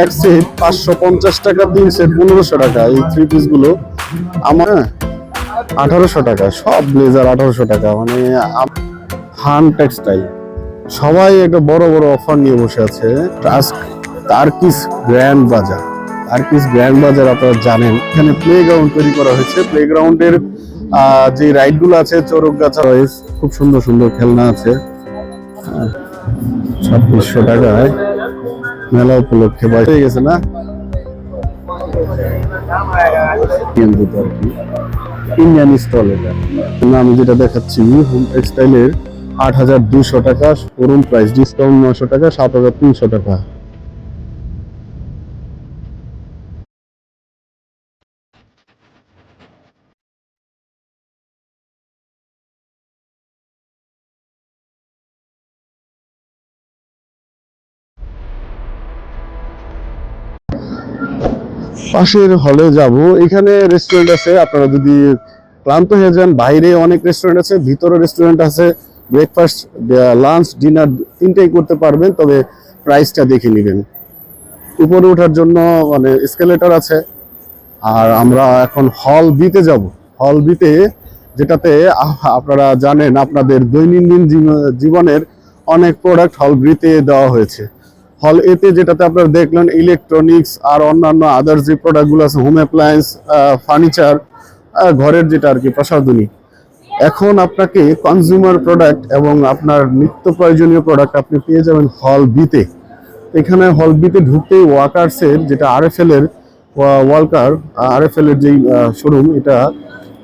এক সেট পাঁচশো পঞ্চাশ টাকা তিন সেট পনেরোশো টাকা, এই থ্রি পিসগুলো। আমার আঠারোশো টাকা, সব ব্লেজার আঠারোশো টাকা মানে হান টেক্সটাইল সবাই একটা বড় বড় অফার নিয়ে বসে আছে। Task Turkish grand bazaar Turkish grand bazaar আপনারা জানেন। এখানে প্লে গ্রাউন্ড তৈরি করা হয়েছে। প্লে গ্রাউন্ডের যে রাইডগুলো আছে চৌরক গাছা রয়েছে, খুব সুন্দর সুন্দর খেলনা আছে। ছাব্বিশশো টাকায়। মেলা উপলক্ষে বয়স হয়ে গেছে না? ইন্ডিয়ান জুতো আর কি। ইন্ডিয়ান স্টল এটা। আমি যেটা দেখাচ্ছি হোম টেক্সটাইলের আট হাজার দুশো টাকা শোরুম প্রাইস ডিসকাউন্ট নশো টাকা সাত হাজার তিনশো টাকা। পাশের হলে যাব। এখানে রেস্টুরেন্ট আছে, আপনারা যদি ক্লান্ত হয়ে যান, বাইরে অনেক রেস্টুরেন্ট আছে, ভিতরে রেস্টুরেন্ট আছে ব্রেকফাস্ট লাঞ্চ ডিনার তিনটেই করতে পারবেন, তবে প্রাইসটা দেখে নেবেন। উপরে ওঠার জন্য মানে এসকেলেটর আছে, আর আমরা এখন হল বিতে যাব। হল বিতে যেটাতে আপনারা জানেন, আপনাদের দৈনন্দিন জীব- জীবনের অনেক প্রোডাক্ট হল বিতে দেওয়া হয়েছে। হল এতে যেটাতে আপনারা দেখলেন ইলেকট্রনিক্স আর অন্যান্য আদার যে প্রোডাক্টগুলো আছে হোম অ্যাপ্লায়েন্স ফার্নিচার ঘরের যেটা আর কি প্রসাধনী। এখন আপনাকে কনজিউমার প্রোডাক্ট এবং আপনার নিত্য প্রয়োজনীয় প্রোডাক্ট আপনি পেয়ে যাবেন হল বিতে এখানে হল বিতে ঢুকতেই ওয়াকার্সের যেটা আর আরএফএল এর ওয়ালকার আরএফএল এর যেই শোরুম এটা।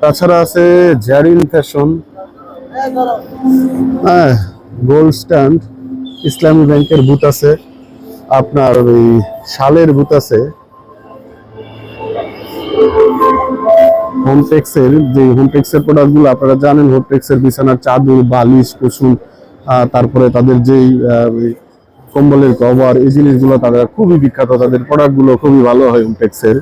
তাছাড়া আছে জ্যারিন ফ্যাশন হ্যাঁ গোল্ড স্ট্যান্ড ইসলামী ব্যাংকের বুথ আছে। আপনার ওই শালের বুথ আছে। হোমটেক্সের যে হোমটেক্সের প্রোডাক্টগুলো আপনারা জানেন হোমটেক্সের বিছানার চাদর, বালিশ, কুসুম তারপরে তাদের যেই কম্বলের কভার, এই জিনিসগুলো তাদের খুবই বিখ্যাত। তাদের প্রোডাক্টগুলো খুবই ভালো হয় হোমটেক্সের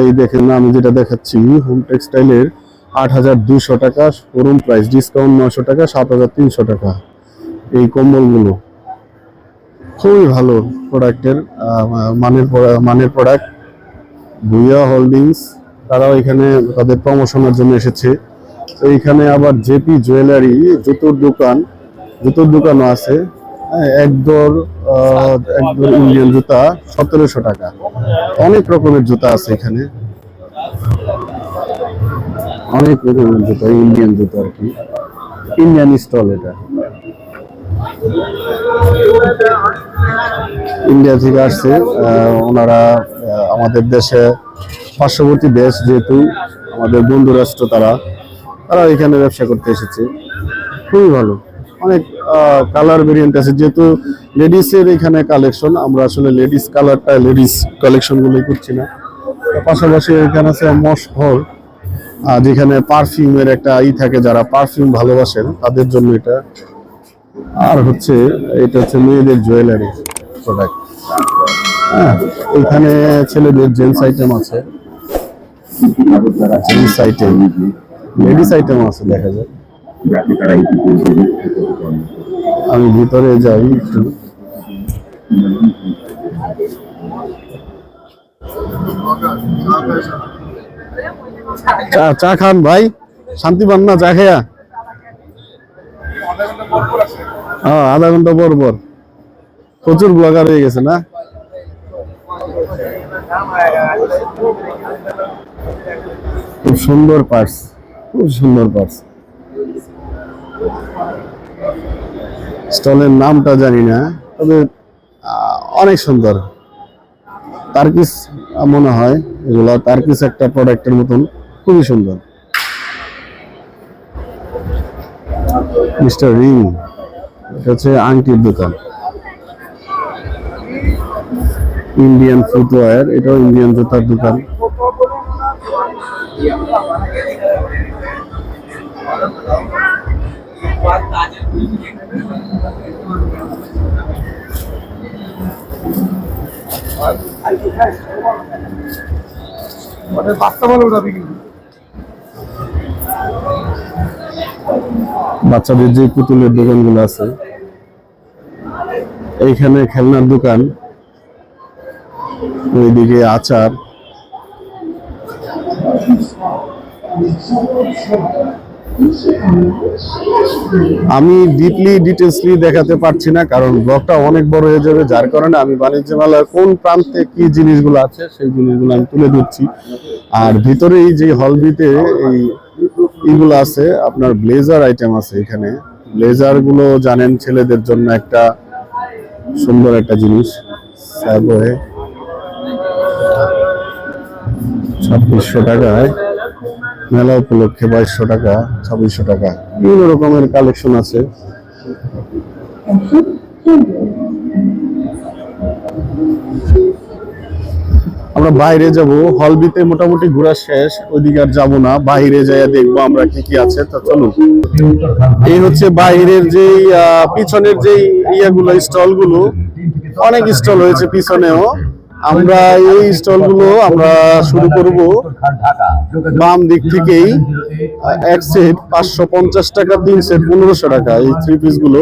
এই দেখেন, আমি যেটা দেখাচ্ছি হোম টেক্সটাইলের আট হাজার দুশো টাকা শোরুম প্রাইস ডিসকাউন্ট নশো টাকা, সাত হাজার তিনশো টাকা। এই কম্বলগুলো। খুবই ভালো প্রোডাক্টের মানের মানের প্রোডাক্ট ভুইয়া হোল্ডিংস তারাও এখানে তাদের প্রমোশনের জন্য এসেছে। তো এখানে আবার জেপি জুয়েলারি জুতোর দোকান, জুতোর দোকানও আছে। একদর একদর ইন্ডিয়ান জুতা, সতেরোশো টাকা। অনেক রকমের জুতা আছে এখানে। অনেক রকমের জুতা ইন্ডিয়ান জুতা আর কি। ইন্ডিয়ান স্টল এটা। ইন্ডিয়া থেকে আসছে ওনারা আমাদের দেশে পার্শ্ববর্তী দেশ যেহেতু, আমাদের বন্ধু রাষ্ট্র তারা তারা এখানে ব্যবসা করতে এসেছে। খুবই ভালো। অনেক কালার ভেরিয়েন্ট আছে। যেহেতু লেডিসের এখানে কালেকশন আমরা আসলে লেডিস কালারটা লেডিস কালেকশনগুলো করছি না। পাশাপাশি এখানে আছে মশ হল যেখানে পারফিউমের একটা ই থাকে, যারা পারফিউম ভালোবাসেন, তাদের জন্য এটা আর হচ্ছে এটা হচ্ছে মেয়েদের জুয়েলারি প্রোডাক্ট হ্যাঁ এখানে ছেলেদের জেন্টস আইটেম আছে। জেন্টস আইটেম লেডিস আইটেম আছে দেখা যায় আমি ভিতরে যাই একটু। চা চা খান ভাই। শান্তি পান না, চা খেয়া? হ্যাঁ আধা ঘণ্টা পর পর। প্রচুর ব্লগার হয়ে গেছে না? খুব সুন্দর পার্স খুব সুন্দর পার্স স্টলের নামটা জানি না, তবে অনেক সুন্দর। তার্কিস মনে হয় এগুলো, তার্কিস একটা প্রোডাক্টের মতন, খুবই সুন্দর। Mister ring. এটা হচ্ছে আংটির দোকান। ইন্ডিয়ান ফুটওয়্যার এটাও ইন্ডিয়ান জুতার দোকান। বাচ্চাদের যে পুতুলের দোকানগুলো আছে এইখানে খেলনার দোকান। ওইদিকে আচার। আমি ডিপলি ডিটেলসলি দেখাতে পারছি না, কারণ ব্লগটা অনেক বড় হয়ে যাবে, যার কারণে আমি বাণিজ্য মেলার কোন প্রান্তে কি জিনিসগুলো আছে, সেই জিনিসগুলো আমি তুলে ধরছি। আর ভিতরে এই যে হলবিতে এই এগুলো আছে, আপনার ব্লেজার আইটেম আছে এখানে। ব্লেজারগুলো জানেন ছেলেদের জন্য একটা সুন্দর একটা জিনিস সাবওয়ে ছাব্বিশশো টাকায়, মেলা উপলক্ষে বাইশশো টাকা, ছাব্বিশশো টাকা। বিভিন্ন রকমের কালেকশন আছে। আমরা বাইরে যাব হলবিতে মোটামুটি ঘোরা শেষ ওইদিকে আর যাব না বাইরে যাইয়া দেখব আমরা কি কি আছে তা চলুন। এই হচ্ছে বাইরের আহ, পিছনের যেই ইয়াগুলো স্টলগুলো অনেক স্টল হয়েছে পিছনেও। আমরা এই স্টলগুলো আমরা শুরু করব বাম দিক থেকেই। এক সেট পাঁচশো পঞ্চাশ টাকা তিন সেট পনেরোশো টাকা এই থ্রি পিসগুলো।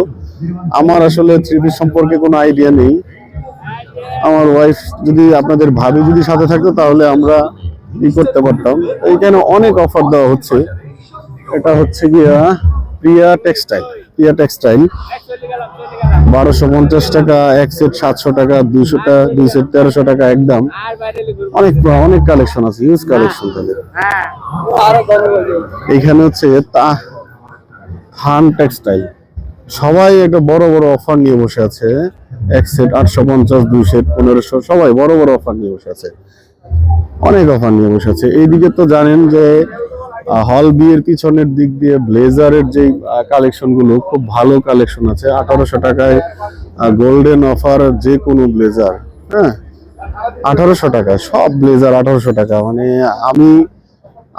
আমার আসলে থ্রি পিস সম্পর্কে কোনো আইডিয়া নেই। আমার ওয়াইফ যদি আপনাদের ভাবি যদি সাথে থাকতো, তাহলে আমরা ই করতে পারতাম। এইখানে অনেক অফার দেওয়া হচ্ছে? এটা হচ্ছে গিয়া প্রিয়া টেক্সটাইল প্রিয়া টেক্সটাইল বারোশো পঞ্চাশ টাকা, এক সেট সাতশো টাকা, দুইশো টাকা দুই সেট তেরোশো টাকা একদম। অনেক অনেক কালেকশন আছে ইউজ কালেকশন তাদের। এইখানে হচ্ছে তা থান টেক্সটাইল সবাই একটা বড় বড় অফার নিয়ে বসে আছে। এক সেট আটশো পঞ্চাশ, দুই সেট পনেরোশো, সবাই বড় বড় অফার নিয়ে বসে আছে। অনেক অফার নিয়ে বসে আছে। এইদিকে তো জানেন যে হল বিয়ের পিছনের দিক দিয়ে ব্লেজারের যে কালেকশনগুলো, খুব ভালো কালেকশন আছে। আঠারোশো টাকায় গোল্ডেন অফার যে কোনো ব্লেজার হ্যাঁ? আঠারোশো টাকা, সব ব্লেজার আঠারোশো টাকা। মানে আমি,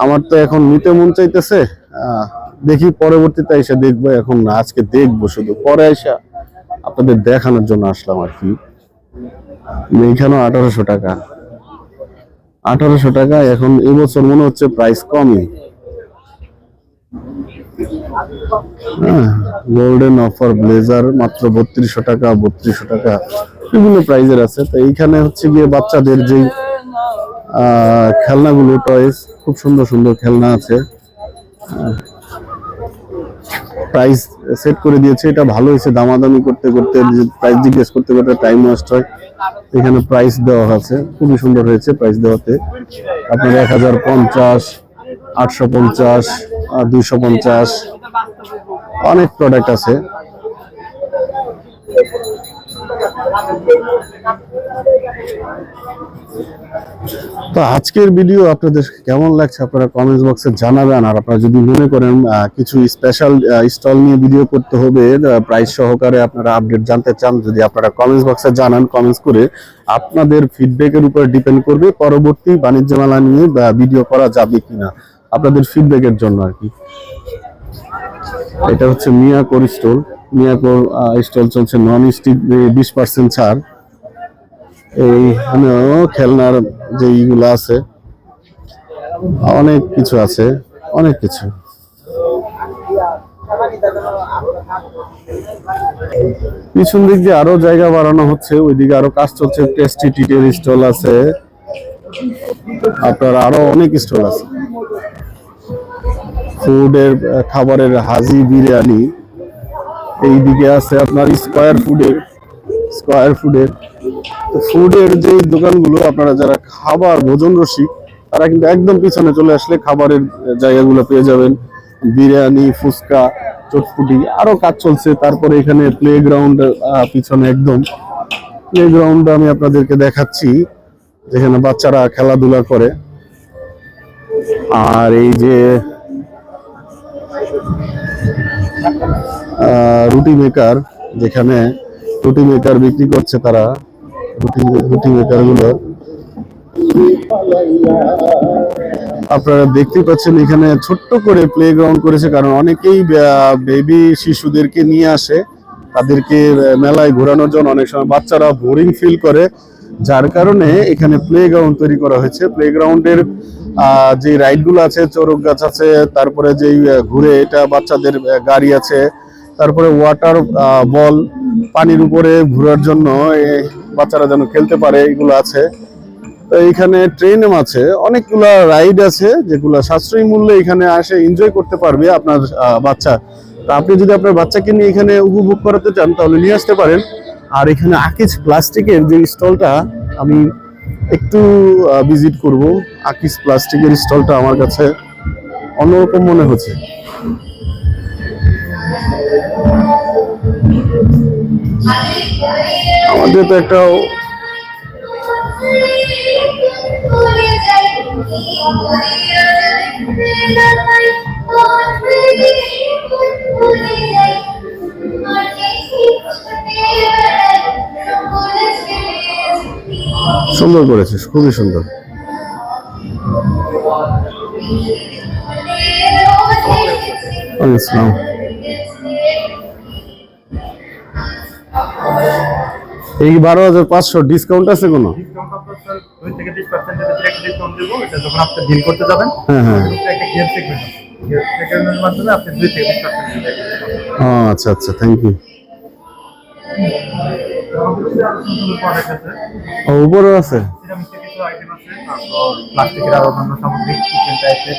আমার তো এখন নিতে মন চাইতেছে দেখি পরবর্তীতে এসে দেখব, এখন না, আজকে দেখব শুধু। পরে এসে আপনাদের দেখানোর জন্য আসলাম আর কি। এইখানেও আঠারোশো টাকা। আঠারোশো টাকা এখন এবছর মনে হচ্ছে প্রাইস কমই। গোল্ডেন অফার ব্লেজার মাত্র বত্রিশশো টাকা বত্রিশশো টাকা, বিভিন্ন প্রাইজের আছে। তো এইখানে হচ্ছে গিয়ে বাচ্চাদের যেই খেলনাগুলো টয়েস খুব সুন্দর সুন্দর খেলনা আছে। প্রাইস সেট করে দিয়েছে, এটা ভালো হয়েছে দামাদামি করতে করতে প্রাইস জিজ্ঞেস করতে করতে টাইম ওয়েস্ট হয়। এখানে প্রাইস দেওয়া আছে, খুবই সুন্দর হয়েছে প্রাইস দেওয়াতে। আপনার এক হাজার পঞ্চাশ, আটশো পঞ্চাশ দুইশো পঞ্চাশ। অনেক প্রোডাক্ট আছে। তো আজকের ভিডিও আপনাদের কেমন লাগছে? আপনারা কমেন্টস বক্সে জানাবেন, আর আপনারা যদি মনে করেন কিছু স্পেশাল স্টল নিয়ে ভিডিও করতে হবে প্রাইস সহকারে আপনারা আপডেট জানতে চান, যদি আপনারা কমেন্টস বক্সে জানান কমেন্টস করে আপনাদের ফিডব্যাকের উপর ডিপেন্ড করবে পরবর্তী বাণিজ্য মেলা নিয়ে ভিডিও করা যাবে কিনা। আপনাদের ফিডব্যাকের জন্য আর কি। এটা হচ্ছে মিয়াকোর স্টল মিয়াকোর স্টল চলছে নন স্টিক বিশ পার্সেন্ট ছাড়। এইখানেও খেলনার যে ইগুলো আছে, অনেক কিছু আছে, অনেক কিছু। পিছন দিক দিয়ে আরও জায়গা বাড়ানো হচ্ছে, ওইদিকে আরও কাজ চলছে টেস্টি টিটের স্টল আছে। আপনার আরও অনেক স্টল আছে। ফুডের খাবারের হাজি বিরিয়ানি। এইদিকে আছে আপনার স্কোয়ার ফুডের স্কোয়ার ফুডের তো ফুডের যে দোকানগুলো, আপনারা যারা খাবার, ভোজন রসিক, তারা কিন্তু একদম পিছনে চলে আসলে খাবারের জায়গাগুলো পেয়ে যাবেন। বিরিয়ানি, ফুচকা, চটপুটি, আরও কাজ চলছে। তারপরে এখানে প্লে গ্রাউন্ড পিছনে একদম। প্লে গ্রাউন্ড আমি আপনাদেরকে দেখাচ্ছি, যেখানে বাচ্চারা খেলাধুলা করে। আর এই যে রুটি মেকার যেখানে রুটি মেকার বিক্রি করছে তারা। রুটি মেকারগুলো। আপনারা দেখতে পাচ্ছেন এখানে ছোট্ট করে প্লে গ্রাউন্ড করেছে, কারণ অনেকেই বেবি শিশুদেরকে নিয়ে আসে। তাদেরকে মেলায় ঘোরানোর জন্য অনেক সময় বাচ্চারা বোরিং ফিল করে। যার কারণে এখানে প্লে গ্রাউন্ড তৈরি করা হয়েছে। প্লে গ্রাউন্ডের যে রাইডগুলো আছে, চড়ক গাছ আছে, তারপরে যেই ঘুরে এটা বাচ্চাদের গাড়ি আছে, তারপরে ওয়াটার বল পানির উপরে ঘোরার জন্য বাচ্চারা যেন খেলতে পারে এগুলো আছে। তো এইখানে ট্রেনও আছে অনেকগুলা রাইড আছে যেগুলো সাশ্রয়ী মূল্যে এখানে আসে এনজয় করতে পারবে আপনার বাচ্চা। তা আপনি যদি আপনার বাচ্চাকে নিয়ে এখানে উপভোগ করাতে চান তাহলে নিয়ে আসতে পারেন। আর এখানে আকিজ প্লাস্টিকের যে স্টলটা আমি একটু ভিজিট করব। আকিজ প্লাস্টিকের স্টলটা আমার কাছে অন্যরকম মনে হচ্ছে। আমাদের তো একটা সুন্দর করেছে খুবই সুন্দর আসসালাম। মাধ্যমে আপনি দুই থেকে বিশ পার্সেন্ট ও আচ্ছা আচ্ছা থ্যাংক ইউ আছে? উপরেও আছে আছে প্লাস্টিকের আর অন্যান্য সামগ্রী কিচেন টাইপের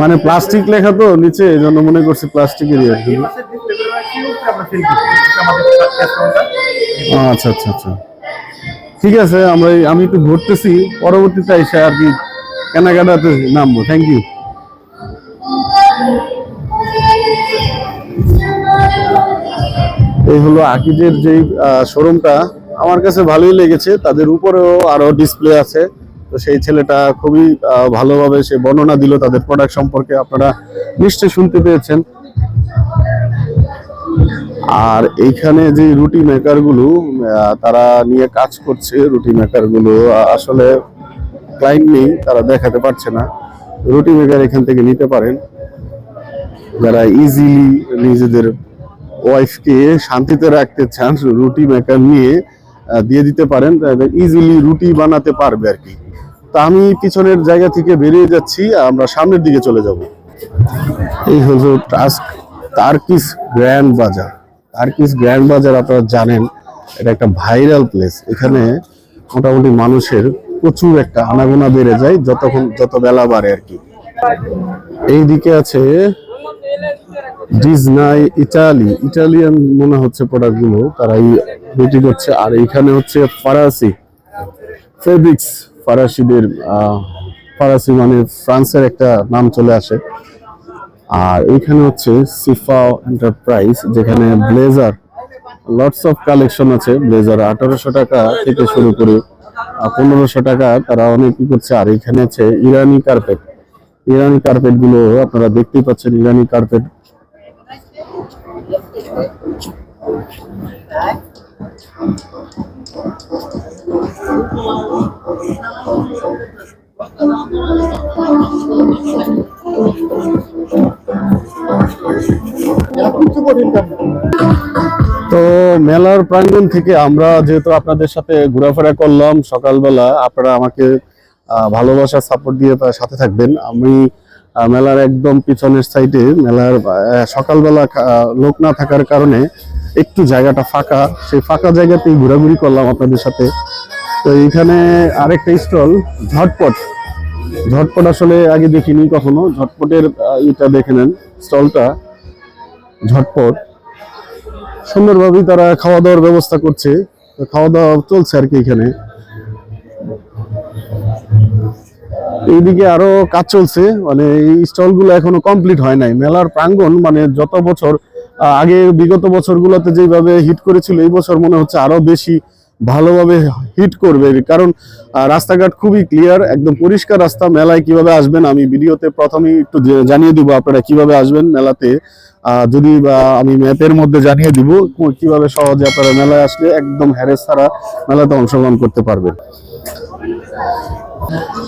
মানে প্লাস্টিক লেখা তো নিচে, এই জন্য মনে করছি প্লাস্টিকেরই আর কি আচ্ছা আচ্ছা আচ্ছা। ঠিক আছে, আমরা আমি একটু ঘুরতেছি, পরবর্তীতে এসে আর কি কেনাকাটাতে নামবো। থ্যাংক ইউ এই হলো আকিজের যে শোরুমটা। আমার কাছে ভালোই লেগেছে, তাদের উপরেও আরও ডিসপ্লে আছে। তো সেই ছেলেটা খুবই ভালোভাবে সে বর্ণনা দিল তাদের প্রোডাক্ট সম্পর্কে। আপনারা নিশ্চয়ই শুনতে পেয়েছেন। আর এইখানে যে রুটি মেকারগুলো তারা নিয়ে কাজ করছে রুটি মেকারগুলো আসলে ক্লায়েন্ট নেই, তারা দেখাতে পারছে না। রুটি মেকার এখান থেকে নিতে পারেন। যারা ইজিলি নিজেদের ওয়াইফকে শান্তিতে রাখতে চান রুটি মেকার নিয়ে দিয়ে দিতে পারেন ইজিলি রুটি বানাতে পারবে আর কি। তা আমি পিছনের জায়গা থেকে বেরিয়ে যাচ্ছি, আমরা সামনের দিকে চলে যাব। এই হলো task Turkish grand bazaar Turkish grand bazaar আপনারা জানেন, এটা একটা ভাইরাল প্লেস এখানে মোটামুটি মানুষের প্রচুর একটা আনাগোনা বেড়ে যায়, যতক্ষণ যত বেলা বাড়ে আর কি। এইদিকে আছে ডিজনাই ইটালি ইটালিয়ান মনে হচ্ছে প্রোডাক্টগুলো বিক্রি করছে আর এখানে হচ্ছে ফরাসি ফেব্রিক্স ফরাসিদের ফরাসি মানে ফ্রান্সের একটা নাম চলে আসে। আর এইখানে হচ্ছে সিফা এন্টারপ্রাইজ, যেখানে ব্লেজার লটস অফ কালেকশন আছে। ব্লেজার আঠারোশো টাকা থেকে শুরু করে পনেরোশো টাকা তারা অনেক করছে। আর এখানে আছে ইরানি কার্পেট ইরানি কার্পেটগুলো আপনারা দেখতেই পাচ্ছেন, ইরানি কার্পেট মেলার প্রাঙ্গণ থেকে আমরা যেহেতু আপনাদের সাথে ঘোরাফেরা করলাম সকালবেলা আপনারা আমাকে আহ, ভালোবাসা সাপোর্ট দিয়ে সাথে থাকবেন। আমি মেলার একদম পিছনের সাইডে মেলার সকালবেলা লোক না থাকার কারণে একটু জায়গাটা ফাঁকা। সেই ফাঁকা জায়গাতেই ঘোরাঘুরি করলাম আপনাদের সাথে। তো এইখানে আরেকটা স্টল ঝটপট। ঝটপট আসলে আগে দেখিনি কখনো। ঝটপটের ইটা দেখে নেন স্টলটা। ঝটপট। সুন্দরভাবেই তারা খাওয়া দাওয়ার ব্যবস্থা করছে। খাওয়া দাওয়া চলছে আর কি এখানে। এইদিকে আরও কাজ চলছে। মানে এই স্টলগুলো এখনও কমপ্লিট হয় নাই। মেলার প্রাঙ্গণ মানে যত বছর আগে বিগত বছরগুলোতে যেভাবে হিট করেছিল, এই বছর মনে হচ্ছে আরও বেশি ভালোভাবে হিট করবে। কারণ রাস্তাঘাট খুবই ক্লিয়ার, একদম পরিষ্কার রাস্তা। মেলায় কীভাবে আসবেন আমি ভিডিওতে প্রথমেই একটু জানিয়ে দিব আপনারা কীভাবে আসবেন মেলাতে। যদি আমি ম্যাপের মধ্যে জানিয়ে দিব কীভাবে সহজে আপনারা মেলায় আসলে একদম হ্যারেস ছাড়া মেলাতে অংশগ্রহণ করতে পারবেন।